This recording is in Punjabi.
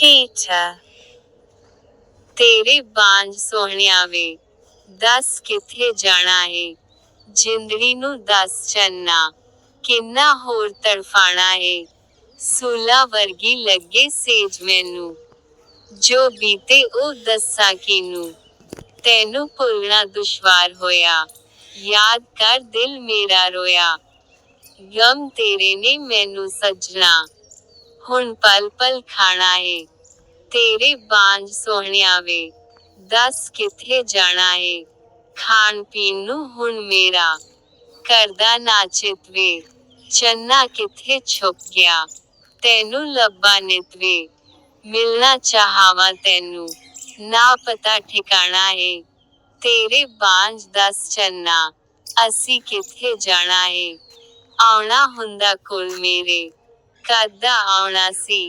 Gator. ਤੇਰੇ ਬਾਂਝ ਸੋਹਣਿਆ ਵੇ ਦੱਸ ਕਿੱਥੇ ਜਾਣਾ ਏ? ਜਿੰਦੜੀ ਨੂੰ ਦੱਸ ਚੰਨਾ, ਕਿੰਨਾ ਹੋਰ ਤੜਫਾਣਾ ਏ? ਸੂਲਾ ਵਰਗੀ ਲੱਗੇ ਸੇਜ ਮੈਨੂੰ, ਜੋ ਬੀਤੇ ਉਹ ਦੱਸਾਂ ਕਿਨੂੰ? ਤੈਨੂੰ ਭੁੱਲਣਾ ਦੁਸ਼ਵਾਰ ਹੋਇਆ, ਯਾਦ ਕਰ ਦਿਲ ਮੇਰਾ ਰੋਇਆ, ਗਮ ਤੇਰੇ ਨੇ ਮੈਨੂੰ ਸੱਜਣਾ। ਹੁਣ ਪਲ ਪਲ ਖਾਣਾ ਏ, ਤੇਰੇ ਬਾਂਝ ਸੋਹਣਿਆ ਵੇ ਦੱਸ ਕਿੱਥੇ ਜਾਣਾ ਏ, ਖਾਣ ਪੀਣ ਨੂੰ ਹੁਣ ਮੇਰਾ ਕਰਦਾ ਨਾ ਚਿਤ ਵੇ ਚੰਨਾ ਕਿੱਥੇ ਛੁਪ ਗਿਆ ਤੈਨੂੰ ਲੱਭਾ ਨਿਤ ਵੇ ਮਿਲਣਾ ਚਾਹਾਵਾਂ ਤੈਨੂੰ, ਨਾ ਪਤਾ ਠਿਕਾਣਾ ਏ, ਤੇਰੇ ਬਾਂਝ ਦੱਸ ਚੰਨਾ, ਅਸੀਂ ਕਿੱਥੇ ਜਾਣਾ ਏ, ਆਉਣਾ ਹੁੰਦਾ ਕੋਲ ਮੇਰੇ ਕਦ ਦਾ ਆਉਣਾ ਸੀ